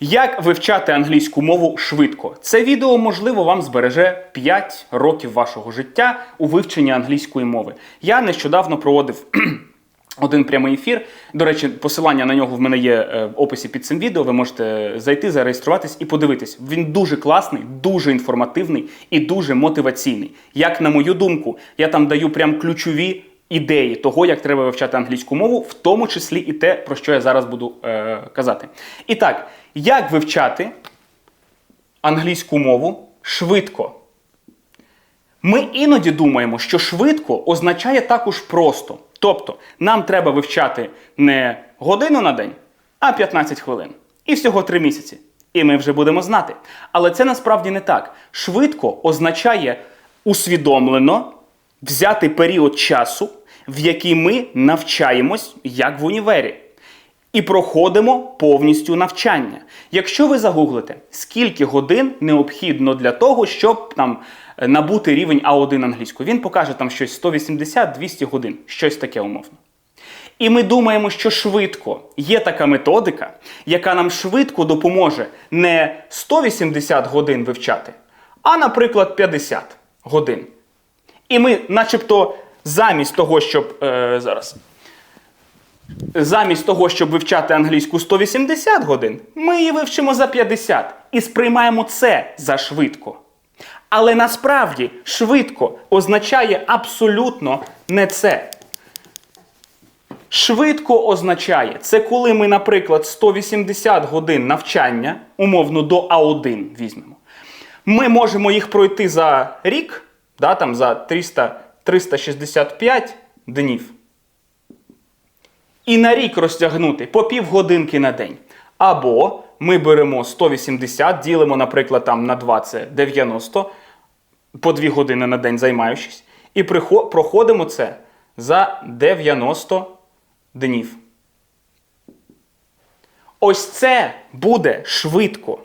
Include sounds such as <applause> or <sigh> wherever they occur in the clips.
Як вивчати англійську мову швидко? Це відео, можливо, вам збереже 5 років вашого життя у вивченні англійської мови. Я нещодавно проводив <clears throat> один прямий ефір. До речі, посилання на нього в мене є е, в описі під цим відео. Ви можете зайти, зареєструватись і подивитись. Він дуже класний, дуже інформативний і дуже мотиваційний. Як на мою думку, я там даю прям ключові ідеї того, як треба вивчати англійську мову, в тому числі і те, про що я зараз буду е, казати. І так, як вивчати англійську мову швидко? Ми іноді думаємо, що швидко означає також просто. Тобто, нам треба вивчати не годину на день, а 15 хвилин. І всього 3 місяці. І ми вже будемо знати. Але це насправді не так. Швидко означає усвідомлено взяти період часу, в який ми навчаємось, як в універі. І проходимо повністю навчання. Якщо ви загуглите, скільки годин необхідно для того, щоб там е, набути рівень А1 англійської, він покаже там щось 180-200 годин, щось таке умовно. І ми думаємо, що швидко є така методика, яка нам швидко допоможе не 180 годин вивчати, а, наприклад, 50 годин. І ми, начебто, замість того, щоб е, зараз замість того, щоб вивчати англійську 180 годин, ми її вивчимо за 50 і сприймаємо це за швидко. Але насправді швидко означає абсолютно не це. Швидко означає, це коли ми, наприклад, 180 годин навчання, умовно до А1 візьмемо. Ми можемо їх пройти за рік, да, там за 300, 365 днів і на рік розтягнути по півгодинки на день. Або ми беремо 180, ділимо, наприклад, там на 2 це 90, по 2 години на день займаючись, і проходимо це за 90 днів. Ось це буде швидко.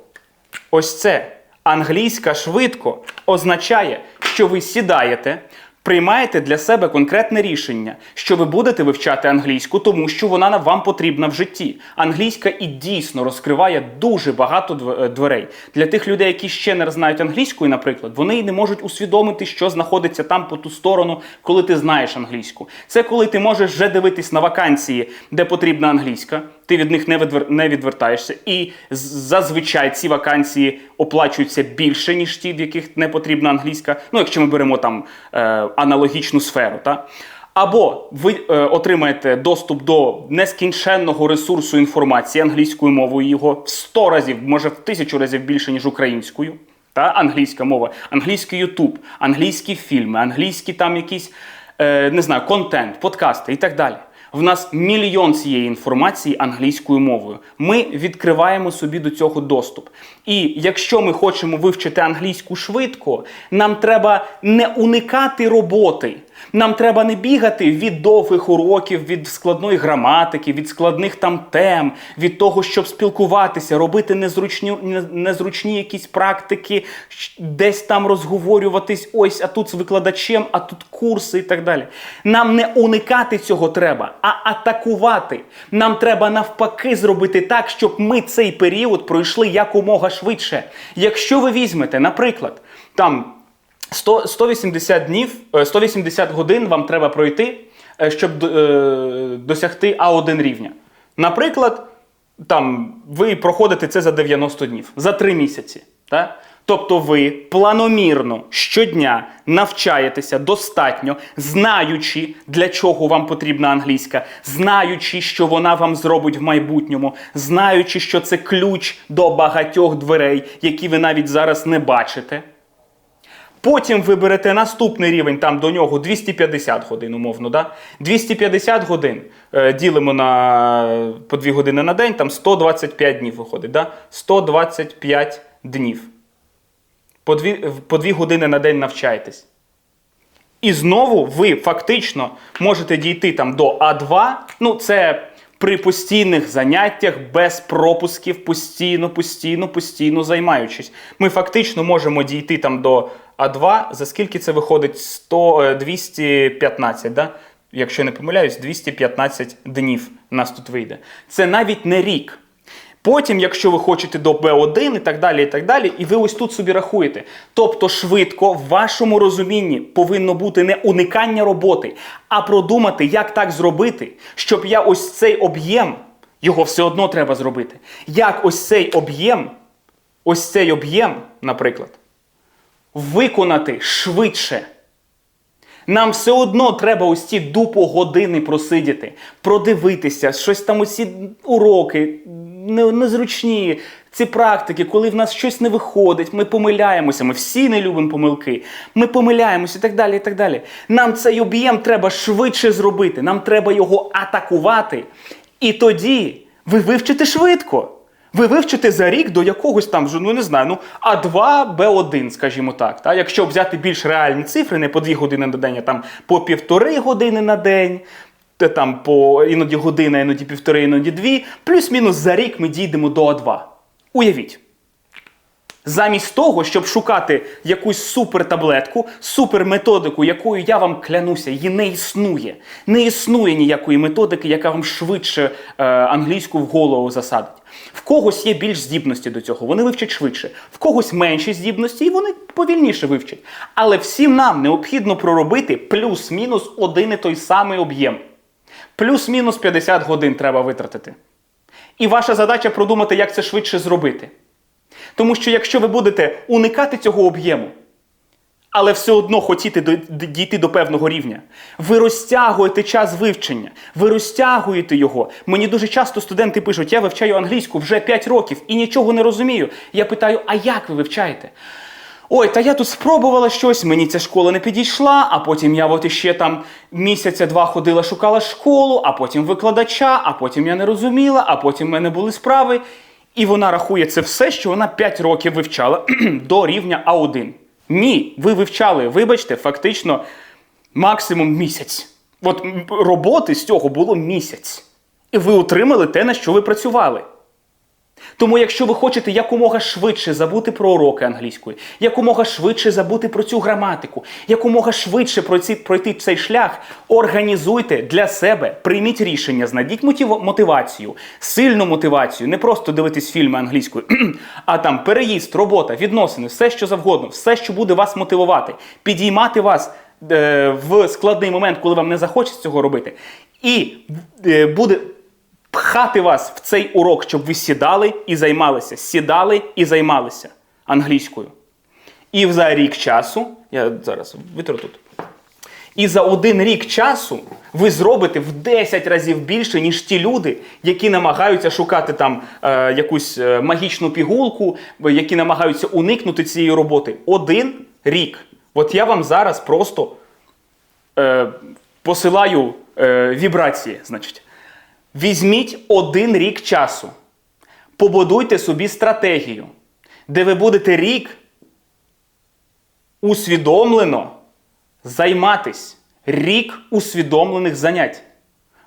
Ось це англійська швидко означає, що ви сідаєте, приймаєте для себе конкретне рішення, що ви будете вивчати англійську, тому що вона вам потрібна в житті. Англійська і дійсно розкриває дуже багато е, дверей. Для тих людей, які ще не знають англійської, наприклад, вони й не можуть усвідомити, що знаходиться там по ту сторону, коли ти знаєш англійську. Це коли ти можеш вже дивитись на вакансії, де потрібна англійська. Ти від них не відвер... не відвертаєшся. І зазвичай ці вакансії оплачуються більше, ніж ті, в яких не потрібна англійська. Ну, якщо ми беремо там е, аналогічну сферу. Та? Або ви е, отримаєте доступ до нескінченного ресурсу інформації англійською мовою, його в 100 разів, може в тисячу разів більше, ніж українською. Та англійська мова, англійський Ютуб, англійські фільми, англійські там якісь е, не знаю, контент, подкасти і так далі. В нас мільйон цієї інформації англійською мовою. Ми відкриваємо собі до цього доступ. І якщо ми хочемо вивчити англійську швидко, нам треба не уникати роботи. Нам треба не бігати від довгих уроків, від складної граматики, від складних там тем, від того, щоб спілкуватися, робити незручні, незручні якісь практики, десь там розговорюватись, ось, а тут з викладачем, а тут курси і так далі. Нам не уникати цього треба, а атакувати. Нам треба навпаки зробити так, щоб ми цей період пройшли якомога швидше. Якщо ви візьмете, наприклад, там 100, 180 днів, е, 180 годин вам треба пройти, е, щоб е, досягти А1 рівня. Наприклад, там ви проходите це за 90 днів, за 3 місяці. Так? Тобто ви планомірно щодня навчаєтеся достатньо, знаючи, для чого вам потрібна англійська, знаючи, що вона вам зробить в майбутньому, знаючи, що це ключ до багатьох дверей, які ви навіть зараз не бачите. Потім ви берете наступний рівень, там до нього 250 годин, умовно. Да? 250 годин е, ділимо на по 2 години на день, там 125 днів виходить. Да? 125 днів. По 2, по 2 години на день навчаєтесь. І знову ви фактично можете дійти там до А2. Ну, це при постійних заняттях, без пропусків, постійно, постійно, постійно займаючись. Ми фактично можемо дійти там до А2, за скільки це виходить 100, е, 215, да? якщо я не помиляюсь, 215 днів нас тут вийде. Це навіть не рік. Потім, якщо ви хочете до B1 і так далі, і так далі, і ви ось тут собі рахуєте. Тобто, швидко в вашому розумінні повинно бути не уникання роботи, а продумати, як так зробити, щоб я ось цей об'єм, його все одно треба зробити. Як ось цей об'єм, ось цей об'єм, наприклад, виконати швидше. Нам все одно треба ось ці дупо години просидіти, продивитися, щось там усі уроки незручні, ці практики, коли в нас щось не виходить, ми помиляємося, ми всі не любимо помилки, ми помиляємося і так далі. і так далі. Нам цей об'єм треба швидше зробити, нам треба його атакувати. І тоді ви вивчите швидко. Ви вивчите за рік до якогось там, ну не знаю, ну А2, Б1, скажімо так. Та? Якщо взяти більш реальні цифри, не по 2 години на день, а там по півтори години на день, та там по іноді година, іноді півтори, іноді дві, плюс-мінус за рік ми дійдемо до А2. Уявіть. Замість того, щоб шукати якусь супертаблетку, суперметодику, якою я вам клянуся, її не існує. Не існує ніякої методики, яка вам швидше е, англійську в голову засадить. В когось є більш здібності до цього, вони вивчать швидше, в когось менші здібності, і вони повільніше вивчать. Але всім нам необхідно проробити плюс-мінус один і той самий об'єм. Плюс-мінус 50 годин треба витратити. І ваша задача продумати, як це швидше зробити. Тому що якщо ви будете уникати цього об'єму, але все одно хотіти дійти до певного рівня, ви розтягуєте час вивчення, ви розтягуєте його. Мені дуже часто студенти пишуть: я вивчаю англійську вже 5 років і нічого не розумію. Я питаю, а як ви вивчаєте? Ой, та я тут спробувала щось, мені ця школа не підійшла, а потім я от іще там місяця-два ходила, шукала школу, а потім викладача, а потім я не розуміла, а потім в мене були справи. І вона рахує це все, що вона 5 років вивчала <clears throat> до рівня А1. Ні, ви вивчали, вибачте, фактично максимум місяць. От роботи з цього було місяць. І ви отримали те, на що ви працювали. Тому, якщо ви хочете якомога швидше забути про уроки англійської, якомога швидше забути про цю граматику, якомога швидше пройти, цей шлях, організуйте для себе, прийміть рішення, знайдіть мотив- мотивацію, сильну мотивацію, не просто дивитись фільми англійською, <clears throat> а там переїзд, робота, відносини, все що завгодно, все, що буде вас мотивувати, підіймати вас е, в складний момент, коли вам не захочеться цього робити, і е, буде пхати вас в цей урок, щоб ви сідали і займалися. Сідали і займалися англійською. І за рік часу, я зараз витру тут. І за один рік часу ви зробите в 10 разів більше, ніж ті люди, які намагаються шукати там е, якусь е, магічну пігулку, які намагаються уникнути цієї роботи. Один рік. От я вам зараз просто е, посилаю е, вібрації, значить. Візьміть один рік часу, побудуйте собі стратегію, де ви будете рік усвідомлено займатись. Рік усвідомлених занять.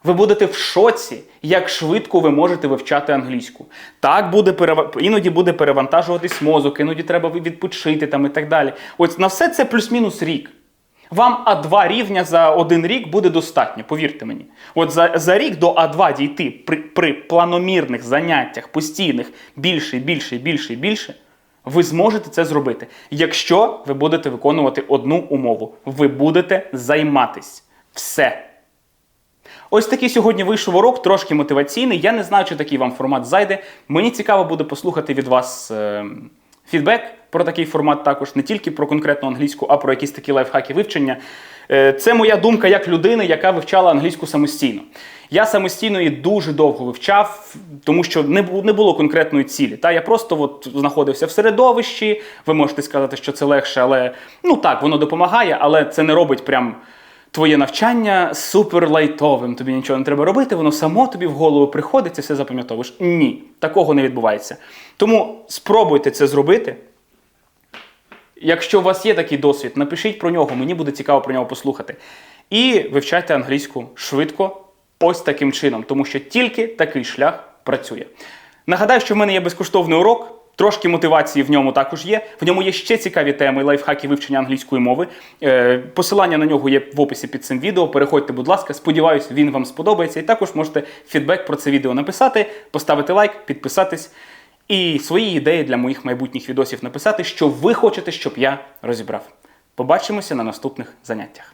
Ви будете в шоці, як швидко ви можете вивчати англійську. Так буде перев... іноді буде перевантажуватись мозок, іноді треба відпочити там і так далі. Ось на все це плюс-мінус рік. Вам А2 рівня за один рік буде достатньо, повірте мені. От за, за рік до А2 дійти при, при планомірних заняттях постійних більше, більше, більше, більше, ви зможете це зробити. Якщо ви будете виконувати одну умову, ви будете займатись. Все. Ось такий сьогодні вийшов урок, трошки мотиваційний. Я не знаю, чи такий вам формат зайде. Мені цікаво буде послухати від вас е, фідбек про такий формат також, не тільки про конкретну англійську, а про якісь такі лайфхаки вивчення. Е, це моя думка як людини, яка вивчала англійську самостійно. Я самостійно її дуже довго вивчав, тому що не, було конкретної цілі. Та я просто от знаходився в середовищі. Ви можете сказати, що це легше, але ну так, воно допомагає, але це не робить прям твоє навчання суперлайтовим. Тобі нічого не треба робити, воно само тобі в голову приходить і все запам'ятовуєш. Ні, такого не відбувається. Тому спробуйте це зробити. Якщо у вас є такий досвід, напишіть про нього, мені буде цікаво про нього послухати. І вивчайте англійську швидко, ось таким чином, тому що тільки такий шлях працює. Нагадаю, що в мене є безкоштовний урок. Трошки мотивації в ньому також є. В ньому є ще цікаві теми, лайфхаки вивчення англійської мови. Е, посилання на нього є в описі під цим відео. Переходьте, будь ласка. Сподіваюсь, він вам сподобається. І також можете фідбек про це відео написати, поставити лайк, підписатись і свої ідеї для моїх майбутніх відосів написати, що ви хочете, щоб я розібрав. Побачимося на наступних заняттях.